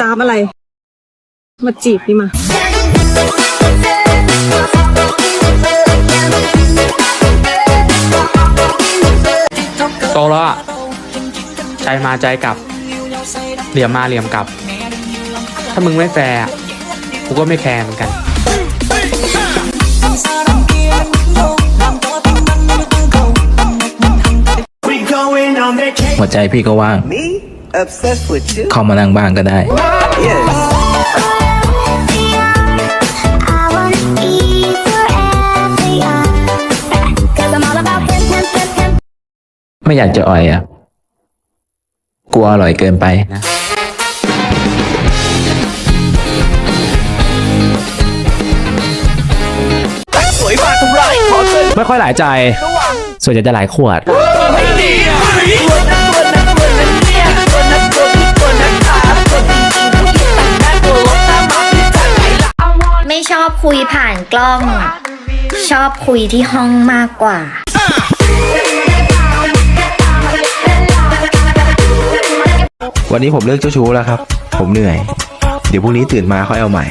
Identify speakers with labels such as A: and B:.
A: จ้าบอะไร มาจีบพี่มา
B: โตแล้วอะใจมาใจกลับ เหลี่ยมมาเหลี่ยมกลับ ถ้ามึงไม่แฟร์อะกูก็ไม่แคร์เหมือนกัน
C: หัวใจพี่ก็ว่าง
D: Me? Obsessed with you?
C: เข้ามานั่งบ้างก็ได้
D: Yes.
E: I wanna be forever young. Cause I'm all about pimp, pimp, pimp, pimp.
C: ไม่อยากจะอ่อยอะ กลัวอร่อยเกินไปนะ
F: ไม่ค่อยหลายใจส่วนใหญ่จะหลายขวด
E: ไม่ ชอบคุยผ่านกล้อง ชอบคุยที่ห้องมากกว่า
G: วันนี้ผมเลิกเจ้าชู้แล้วครับ ผมเหนื่อย เดี๋ยวพรุ่งนี้ตื่นมาค่อยเอาใหม่